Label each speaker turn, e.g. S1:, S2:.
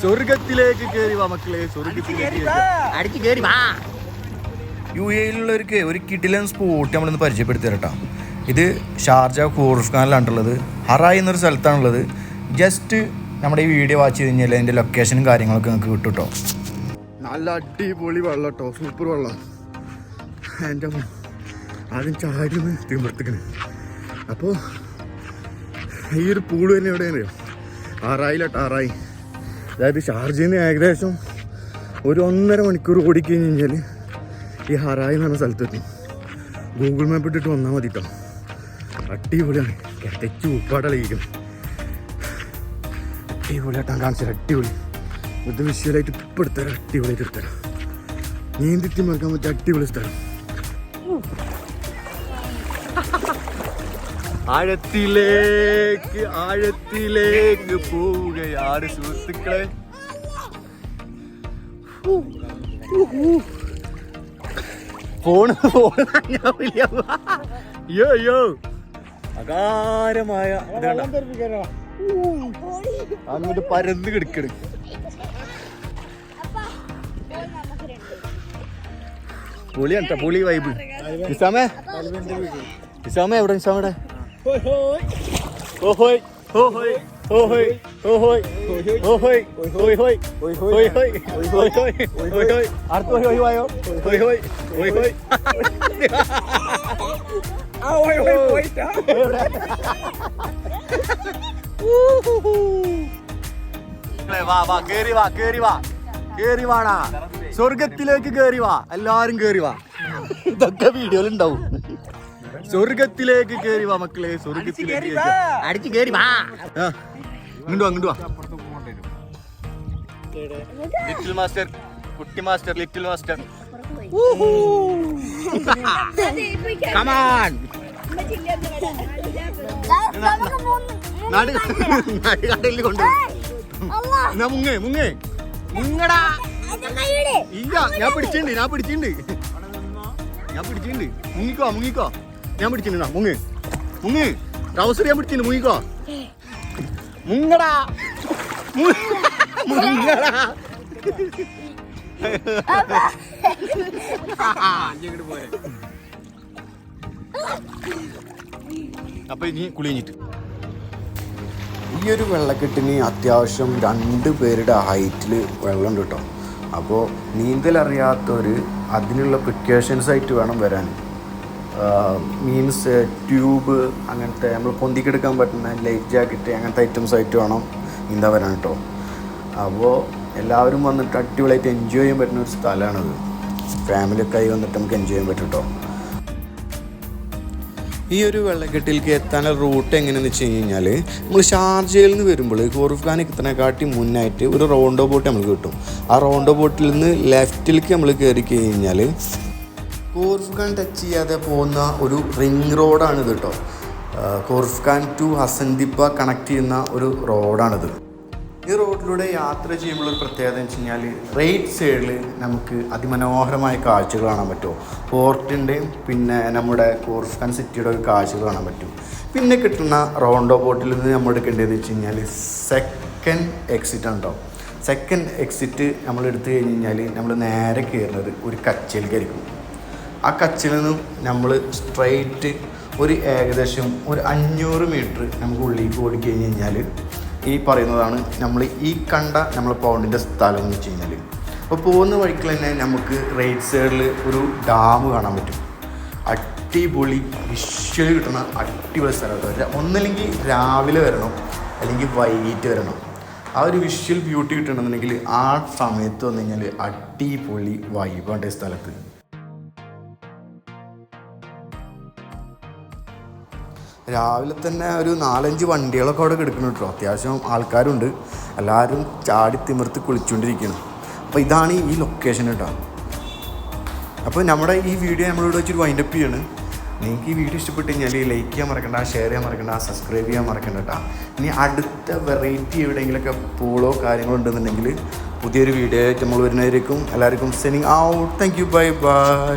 S1: സ്വർഗത്തിലേക്ക് കേറി വാ മക്കളെ സ്വർഗത്തിലേക്ക് അടിച്ചു കേറി വാ.
S2: യു എയിലുള്ളവർക്ക് ഒരു കിടിലൻ സ്പോട്ട് നമ്മളിന്ന് പരിചയപ്പെടുത്തി തരട്ടോ ഇത് ഷാർജ കൂർഫ് ഖാനിലാണുള്ളത് ഹറായി എന്നൊരു സ്ഥലത്താണുള്ളത്. ജസ്റ്റ് നമ്മുടെ ഈ വീഡിയോ വാച്ച് ചെയ്ത് കഴിഞ്ഞാൽ അതിന്റെ ലൊക്കേഷനും കാര്യങ്ങളൊക്കെ നിങ്ങൾക്ക് കിട്ടും കേട്ടോ
S1: നല്ല അടിപൊളി വെള്ളം കേട്ടോ സൂപ്പർ വെള്ളം. എന്റെ ആദ്യം ചാടി തിമിർത്തിക്കണ് അപ്പോൾ ഈ ഒരു പൂൾ തന്നെ എവിടെയാണ് അറിയോ ആറായിലോട്ട് ആറായി അതായത് ഷാർജയിൽ നിന്ന് ഏകദേശം ഒരു ഒന്നര മണിക്കൂർ ഓടിക്കഴിഞ്ഞ് കഴിഞ്ഞാൽ ഈ ഹറായി എന്ന് പറഞ്ഞ സ്ഥലത്തെത്തും. ഗൂഗിൾ മാപ്പ് ഇട്ടിട്ട് വന്നാൽ മതി കേട്ടോ അടിപൊളിയാണ്. തെച്ചു ഉപ്പാടളിയിരിക്കും അടിപൊളിയായിട്ടാണ് കാണിച്ചത്. അടിപൊളി. ഇത് വിഷ്വലായിട്ട് ഇപ്പം എടുത്തരാം അടിപൊളിയായിട്ട് എടുത്തരാം നീന്തിത്തി മറക്കാൻ പറ്റിയ അടിപൊളി സ്ഥലം. ആഴത്തിലേക്ക് ആഴത്തിലേക്ക് പോവുകയാണ് സുഹൃത്തുക്കളെ. ഫോണ് ഫോണ് അകാരമായ അങ്ങോട്ട് പരന്ന് കിടക്കണ്. പുളി ട്ടോ, പൊളി വൈബ് നിസാമേ? നിസാമേ എവിടെ? നിസാമയുടെ ഓഹോയ് ഓഹോയ് ഓഹോയ് ഓഹോയ് ഓഹോയ് ഓയ് ഹോയ് ഓയ് ഹോയ് ഓയ് ഹോയ് ഓയ് ഹോയ് അടുത്ത ഓയ് ഹോയ് വായോ ഓയ് ഹോയ് ഓയ് ഹോയ് വാ വാ കേറി വാ കേറി വാ കേറി വാടാ സ്വർഗത്തിലേക്ക് കേറി വാ എല്ലാരും കേറി വാ ഇതൊക്കെ വീഡിയോയിൽ ഉണ്ടാവും സ്വർഗത്തിലേക്ക് കേറി വാ മക്കളെ സ്വർഗത്തിലേക്ക് അടിച്ചു കേറി വാ. ഇങ്ങോട്ട് വാ ഇങ്ങോട്ട് വാ. ലിറ്റിൽ മാസ്റ്റർ കുട്ടി master little master. Come on നാട് നാടുകാട്ടിൽ കൊണ്ടുപോയി എന്നാ മുങ്ങേ മുങ്ങേ. മുങ്ങടാ. ഇല്ല ഞാൻ പിടിച്ചിട്ടുണ്ട് ഞാൻ പിടിച്ചിട്ടുണ്ട്. ഞാൻ പിടിച്ചിട്ടുണ്ട്. മുങ്ങിക്കോ മുങ്ങിക്കോ. ഞാൻ പിടിച്ചിട്ടുണ്ട് മുങ്ങ്. മുങ്ങ്. ട്രൗസർ ഞാൻ പിടിക്കുന്നു മുങ്ങിക്കോ. മുങ്ങടാ. മുങ്ങടാ. അപ്പൊ. ഇനി കുളിഞ്ഞിട്ട്.
S2: ഈ ഒരു വെള്ളക്കെട്ടിന് അത്യാവശ്യം രണ്ട് പേരുടെ ഹൈറ്റിൽ വെള്ളമുണ്ട് കേട്ടോ അപ്പോൾ നീന്തലറിയാത്തവർ അതിനുള്ള പ്രിക്കോഷൻസ് ആയിട്ട് വേണം വരാൻ. മീൻസ് ട്യൂബ് അങ്ങനത്തെ നമ്മൾ പൊന്തിക്കെടുക്കാൻ പറ്റുന്ന ലൈഫ് ജാക്കറ്റ് അങ്ങനത്തെ ഐറ്റംസ് ആയിട്ട് വേണം നീന്താൻ വരാൻ കേട്ടോ അപ്പോൾ എല്ലാവരും വന്നിട്ട് അടിപൊളിയായിട്ട് എൻജോയ് ചെയ്യാൻ പറ്റുന്ന ഒരു സ്ഥലമാണിത്. ഫാമിലിയൊക്കെ ആയി വന്നിട്ട് നമുക്ക് എൻജോയ് ചെയ്യാൻ പറ്റും കേട്ടോ ഈ ഒരു വെള്ളക്കെട്ടിലേക്ക് എത്താനുള്ള റൂട്ട് എങ്ങനെയാണെന്ന് വെച്ച് കഴിഞ്ഞാൽ നമ്മൾ ഷാർജയിൽ നിന്ന് വരുമ്പോൾ കോർഫ്ഖാൻ ഖാൻ എത്തുന്നതിനെക്കാട്ടി മുന്നായിട്ട് ഒരു റോണ്ടോ ബോട്ട് നമുക്ക് കിട്ടും. ആ റോണ്ടോ ബോട്ടിൽ നിന്ന് ലെഫ്റ്റിലേക്ക് നമ്മൾ കയറി കഴിഞ്ഞാൽ കോറിഫ് ഖാൻ ടച്ച് ചെയ്യാതെ പോകുന്ന ഒരു റിംഗ് റോഡാണിത് കേട്ടോ കോർഫ് ഖാൻ ടു ഹസൻദിപ്പ കണക്ട് ചെയ്യുന്ന ഒരു റോഡാണിത് ഈ റോഡിലൂടെ യാത്ര ചെയ്യുമ്പോൾ ഒരു പ്രത്യേകത എന്ന് വെച്ച് കഴിഞ്ഞാൽ റൈറ്റ് സൈഡിൽ നമുക്ക് അതിമനോഹരമായ കാഴ്ചകൾ കാണാൻ പറ്റും. പോർട്ടിന്റെയും പിന്നെ നമ്മുടെ കോർഫ്ഖാൻ സിറ്റിയുടെ ഒക്കെ കാഴ്ചകൾ കാണാൻ പറ്റും. പിന്നെ കിട്ടുന്ന റോണ്ടോ ബോട്ടിൽ നിന്ന് നമ്മൾ എടുക്കേണ്ടതെന്ന് വെച്ച് കഴിഞ്ഞാൽ സെക്കൻഡ് എക്സിറ്റ് ഉണ്ടാവും സെക്കൻഡ് എക്സിറ്റ് നമ്മൾ എടുത്തു കഴിഞ്ഞ് കഴിഞ്ഞാൽ നമ്മൾ നേരെ കയറുന്നത് ഒരു കച്ചയിലേക്കായിരിക്കും ആ കച്ചിൽ നിന്നും നമ്മൾ സ്ട്രൈറ്റ് ഒരു ഏകദേശം ഒരു അഞ്ഞൂറ് മീറ്റർ നമുക്ക് ഉള്ളിലേക്ക് ഓടിക്കഴിഞ്ഞ് കഴിഞ്ഞാൽ ഈ പറയുന്നതാണ് നമ്മൾ ഈ കണ്ട നമ്മൾ പൗണ്ടിന്റെ സ്ഥലം എന്ന് വെച്ച് കഴിഞ്ഞാൽ അപ്പോൾ പോകുന്ന വഴിക്ക് തന്നെ നമുക്ക് റൈറ്റ് സൈഡിൽ ഒരു ഡാം കാണാൻ പറ്റും. അടിപൊളി വിഷ്വൽ കിട്ടുന്ന അടിപൊളി സ്ഥലമായിട്ട് ഒന്നല്ലെങ്കിൽ രാവിലെ വരണം അല്ലെങ്കിൽ വൈകിട്ട് വരണം. ആ ഒരു വിഷ്വൽ ബ്യൂട്ടി കിട്ടണമെന്നുണ്ടെങ്കിൽ ആ സമയത്ത് വന്നു കഴിഞ്ഞാൽ അടിപൊളി വൈബാണ് ഈ സ്ഥലത്ത്. രാവിലെ തന്നെ ഒരു നാലഞ്ച് വണ്ടികളൊക്കെ അവിടെ കിടക്കുന്നു കേട്ടോ. അത്യാവശ്യം ആൾക്കാരുണ്ട്. എല്ലാവരും ചാടി തിമിർത്ത് കുളിച്ചുകൊണ്ടിരിക്കുന്നു അപ്പോൾ ഇതാണ് ഈ ലൊക്കേഷൻ കേട്ടോ. അപ്പോൾ നമ്മുടെ ഈ വീഡിയോ നമ്മളിവിടെ വെച്ചൊരു വൈൻഡപ്പ് ചെയ്യാണ്. നിങ്ങൾക്ക് ഈ വീഡിയോ ഇഷ്ടപ്പെട്ട് കഴിഞ്ഞാൽ ലൈക്ക് ചെയ്യാൻ മറക്കണ്ട ഷെയർ ചെയ്യാൻ മറക്കണ്ട സബ്സ്ക്രൈബ് ചെയ്യാൻ മറക്കണ്ട കേട്ടോ. ഇനി അടുത്ത വെറൈറ്റി എവിടെയെങ്കിലുമൊക്കെ പൂളോ കാര്യങ്ങളോ ഉണ്ടെന്നുണ്ടെങ്കിൽ പുതിയൊരു വീഡിയോ ആയിട്ട് നമ്മൾ വരുന്നതായിരിക്കും എല്ലാവർക്കും signing out thank you bye bye